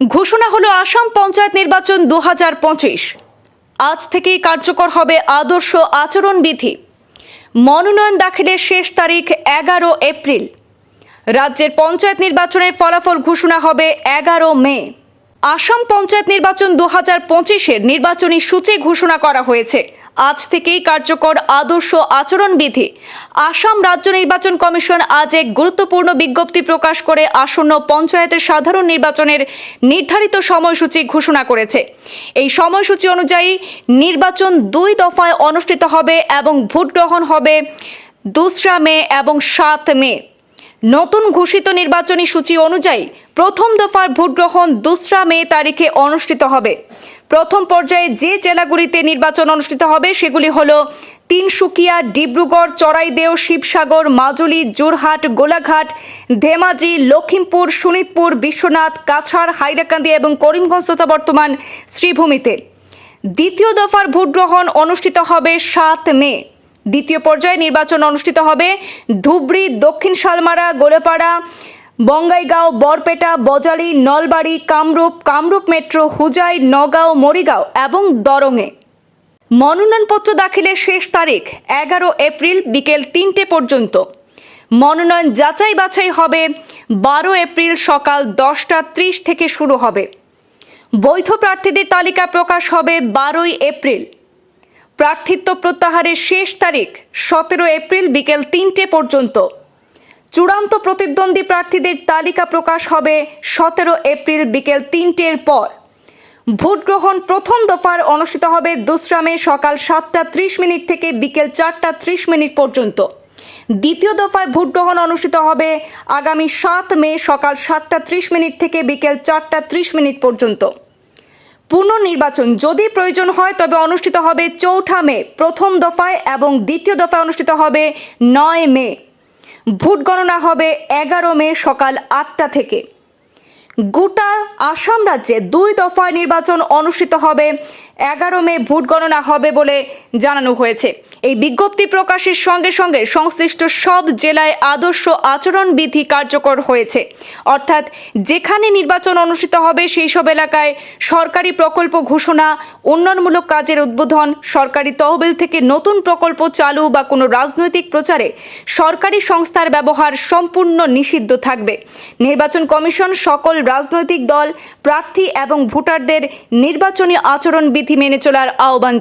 ঘোষণা হলো আসাম পঞ্চায়েত নির্বাচন দু হাজার পঁচিশ। আজ থেকেই কার্যকর হবে আদর্শ আচরণবিধি। মনোনয়ন দাখিলের শেষ তারিখ এগারো এপ্রিল। রাজ্যের পঞ্চায়েত নির্বাচনের ফলাফল ঘোষণা হবে এগারো মে। আসাম পঞ্চায়েত নির্বাচন দু হাজার পঁচিশের নির্বাচনী সূচি ঘোষণা করা হয়েছে। আজ থেকেই কার্যকর আদর্শ আচরণবিধি। আসাম রাজ্য নির্বাচন কমিশন আজ এক গুরুত্বপূর্ণ বিজ্ঞপ্তি প্রকাশ করে আসন্ন পঞ্চায়েতের সাধারণ নির্বাচনের নির্ধারিত সময়সূচি ঘোষণা করেছে। এই সময়সূচি অনুযায়ী নির্বাচন দুই দফায় অনুষ্ঠিত হবে এবং ভোট গ্রহণ হবে দোসরা মে এবং সাত মে। নতুন ঘোষিত নির্বাচনী সূচি অনুযায়ী প্রথম দফার ভোট গ্রহণ দোসরা মে তারিখে অনুষ্ঠিত হবে। প্রথম পর্যায়ে যে জেলাগুলিতে নির্বাচন অনুষ্ঠিত হবে সেগুলি হল তিনসুকিয়া, ডিব্রুগড়, চড়াইদেও, শিবসাগর, মাজুলি জোরহাট গোলাঘাট, ধেমাজি লখিমপুর শোনিতপুর বিশ্বনাথ, কাছাড়, হাইরাকান্দি এবং করিমগঞ্জ তথা বর্তমান শ্রীভূমিতে। দ্বিতীয় দফার ভোটগ্রহণ অনুষ্ঠিত হবে সাত মে। দ্বিতীয় পর্যায়ে নির্বাচন অনুষ্ঠিত হবে ধুবড়ি, দক্ষিণ শালমারা, গোলেপাড়া বঙ্গাইগাঁও, বরপেটা, বজালি, নলবাড়ি, কামরূপ কামরূপ মেট্রো, হুজাই, নগাঁও, মরিগাঁও এবং দরঙে। মনোনয়নপত্র দাখিলের শেষ তারিখ এগারো এপ্রিল বিকেল তিনটে পর্যন্ত। মনোনয়ন যাচাই বাছাই হবে বারো এপ্রিল সকাল দশটা ত্রিশ থেকে শুরু হবে। বৈধ প্রার্থীদের তালিকা প্রকাশ হবে বারোই এপ্রিল। প্রার্থিত্ব প্রত্যাহারের শেষ তারিখ সতেরো এপ্রিল বিকেল তিনটে পর্যন্ত। চূড়ান্ত প্রতিদ্বন্দ্বী প্রার্থীদের তালিকা প্রকাশ হবে সতেরো এপ্রিল বিকেল তিনটের পর। ভোট গ্রহণ প্রথম দফার অনুষ্ঠিত হবে দোসরা মে সকাল সাতটা ত্রিশ মিনিট থেকে বিকেল চারটা ত্রিশ মিনিট পর্যন্ত। দ্বিতীয় দফায় ভোট গ্রহণ অনুষ্ঠিত হবে আগামী সাত মে সকাল সাতটা ত্রিশ মিনিট থেকে বিকেল চারটা ত্রিশ মিনিট পর্যন্ত। পুনর্নির্বাচন যদি প্রয়োজন হয় তবে অনুষ্ঠিত হবে চৌঠা মে প্রথম দফায় এবং দ্বিতীয় দফায় অনুষ্ঠিত হবে নয় মে। ভোট গণনা হবে এগারো মে সকাল আটটা থেকে। গোটা আসাম রাজ্যে দুই দফায় নির্বাচন অনুষ্ঠিত হবে। এগারো মে ভোট গণনা হবে বলে জানানো হয়েছে। এই বিজ্ঞপ্তি প্রকাশের সঙ্গে সঙ্গে সংশ্লিষ্ট সব জেলায় আদর্শ আচরণবিধি কার্যকর হয়েছে। অর্থাৎ যেখানে নির্বাচন অনুষ্ঠিত হবে সেই সব এলাকায় সরকারি প্রকল্প ঘোষণা, উন্নয়নমূলক কাজের উদ্বোধন, সরকারি তহবিল থেকে নতুন প্রকল্প চালু বা কোনো রাজনৈতিক প্রচারে সরকারি সংস্থার ব্যবহার সম্পূর্ণ নিষিদ্ধ থাকবে। নির্বাচন কমিশন সকল রাজনৈতিক দল প্রার্থী এবং ভোটারদের নির্বাচনী আচরণবিধি মেনে চলার আহ্বান